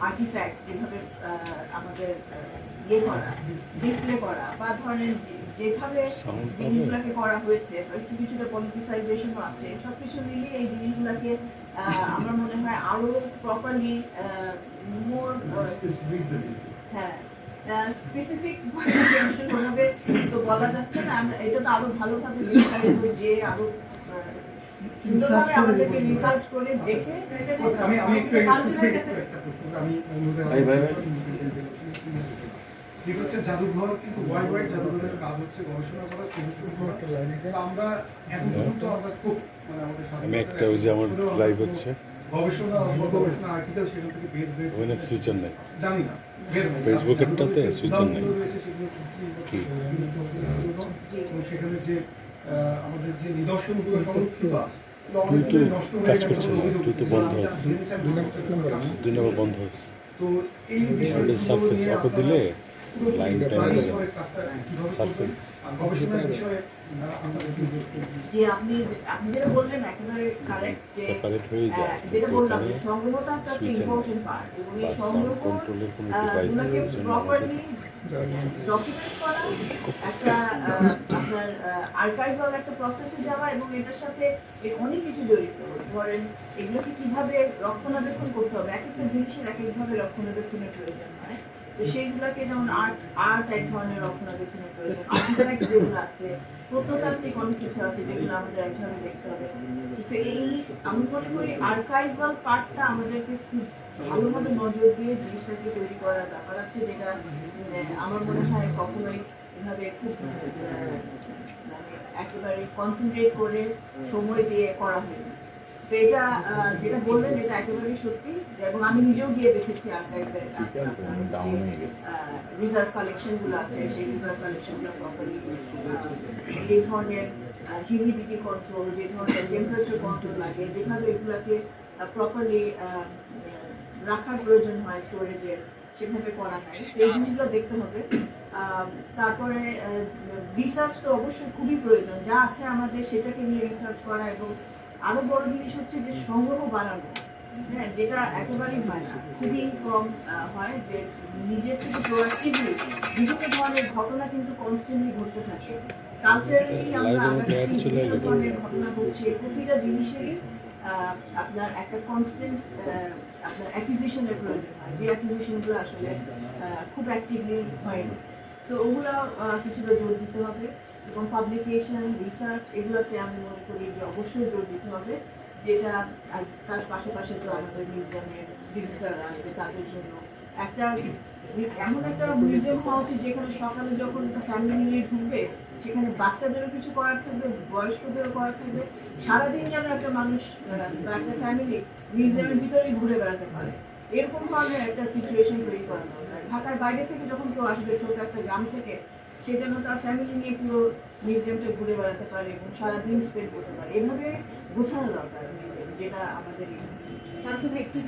Artefacts যেভাবে আহ, আমাদের ইয়ে করা ডিসপ্লে করা বা ধরনের যেভাবে জিনিসগুলোকে করা হয়েছে একটু কিছুটা পলিটিসাইজেশনও আছে সবকিছু মিলিয়ে এই জিনিসগুলোকে আমার মনে হয় আরও প্রপারলি মোর হ্যাঁ স্পেসিফিক ভাবে তো বলা যাচ্ছে না আমরা এটা তো আরও ভালোভাবে বিস্তারিত যে আরও সুন্দরভাবে আমাদেরকে রিসার্চ করে দেখে আমি আমি একটু স্পেসিফিক ঠিক হচ্ছে জাদুঘর কিন্তু ওয়ার্ল্ড ওয়াইড জাদুঘরের কাজ হচ্ছে গবেষণা করা প্রদর্শন করা। আমরা এত পর্যন্ত আমরা খুব মানে আমাদের আমি একটা ওই যে আমার লাইভ হচ্ছে। গবেষণা গবেষণা আর্টিকেল সেখান থেকে বের হয়েছে। ওখানে সুইচার নেই। জানি না ফেসবুকেরটাতে সুইচার নেই। কি? সেখানে যে আমাদের যে নিদর্শনগুলো সংরক্ষিত আছে তুই তো কাজ করছিস বলে না, তুই তো বন্ধ করছি। দুই নম্বর বন্ধ ওটা সারফেস আপনারা দিলে লাইন সারফেস। সেপারেট হয়ে যায় সংগ্রহটা কন্ট্রোলের কোনো ডিভাইস আপনার এবং এটার সাথে অনেক কিছু জড়িত ধরেন এগুলোকে কীভাবে রক্ষণাবেক্ষণ করতে হবে এক একটা জিনিসের এক একভাবে রক্ষণাবেক্ষণের প্রয়োজন হয় সেইগুলোকে যেমন আর্ট আর্ট এক ধরনের রক্ষণাবেক্ষণের প্রয়োজন আর্টিফ্যাক্টস যেগুলো আছে, প্রত্নতাত্ত্বিক অনেক কিছু আছে যেগুলো আমাদের একভাবে দেখতে হবে। এই, আমি মনে করি আর্কাইভাল পার্টটা আমাদেরকে খুব ভালোভাবে নজর দিয়ে জিনিসটাকে তৈরি করার ব্যাপার আছে যেটা আমার মনে হয় কখনোই এভাবে খুব মানে একেবারে কনসেন্ট্রেট করে সময় দিয়ে করা হয়নি। তো এটা যেটা বললেন এটা একেবারেই সত্যি। এবং আমি নিজেও গিয়ে দেখেছি রিজার্ভ কালেকশনগুলো আছে সেই রিজার্ভ কালেকশনগুলো প্রপারলি যে ধরনের হিউমিডিটি কন্ট্রোল যে ধরনের টেম্পারেচার কন্ট্রোল লাগে যেভাবে এগুলাকে প্রপারলি রাখার প্রয়োজন হয় স্টোরেজের সেভাবে করা তো এই জিনিসগুলো দেখতে হবে। আহ, তারপরে রিসার্চ তো অবশ্যই খুবই প্রয়োজন। যা আছে আমাদের সেটাকে নিয়ে রিসার্চ করা এবং আরও বড় জিনিস হচ্ছে যে সংগ্রহ বাড়ানো হ্যাঁ যেটা একেবারেই হয় না। খুবই কম হয় যে নিজের থেকে প্রোয়াক্টিভলি বিভিন্ন ধরনের ঘটনা কিন্তু কনস্ট্যান্টলি ঘটতে থাকে। কালচারালি আমরা আগাচ্ছি বিভিন্ন ধরনের ঘটনা ঘটছে প্রতিটা জিনিসেরই আপনার একটা কনস্ট্যান্ট আপনার অ্যাকুইজিশনের প্রয়োজন হয়। যে অ্যাকুইজিশনগুলো আসলে খুব অ্যাক্টিভলি হয়নি। তো ওগুলো কিছুটা জোর দিতে হবে। এবং পাবলিকেশন রিসার্চ এগুলোতে আমি মনে করি যে অবশ্যই জোর দিতে হবে। যেটা তার পাশাপাশি তো আমাদের মিউজিয়ামের ভিজিটার আসবে তাদের জন্য। একটা এমন একটা মিউজিয়াম হওয়া উচিত যেখানে সকালে যখন একটা ফ্যামিলি নিয়ে ঢুকবে, সেখানে বাচ্চাদেরও কিছু করার থাকবে, বয়স্কদেরও করার থাকবে। সারাদিন যেন একটা মানুষ বা একটা ফ্যামিলি মিউজিয়ামের ভিতরেই ঘুরে বেড়াতে পারে। এরকম ধরনের একটা সিচুয়েশন তৈরি করা দরকার। ঢাকার বাইরে থেকে যখন কেউ আসবে, ছোট একটা গ্রাম থেকে সে যেন তার ফ্যামিলি নিয়ে পুরো মিউজিয়ামটা ঘুরে বেড়াতে পারে এবং সারাদিন স্পেন্ড করতে পারে। এভাবে বোঝানো দরকার যেটা আমাদের তার একটু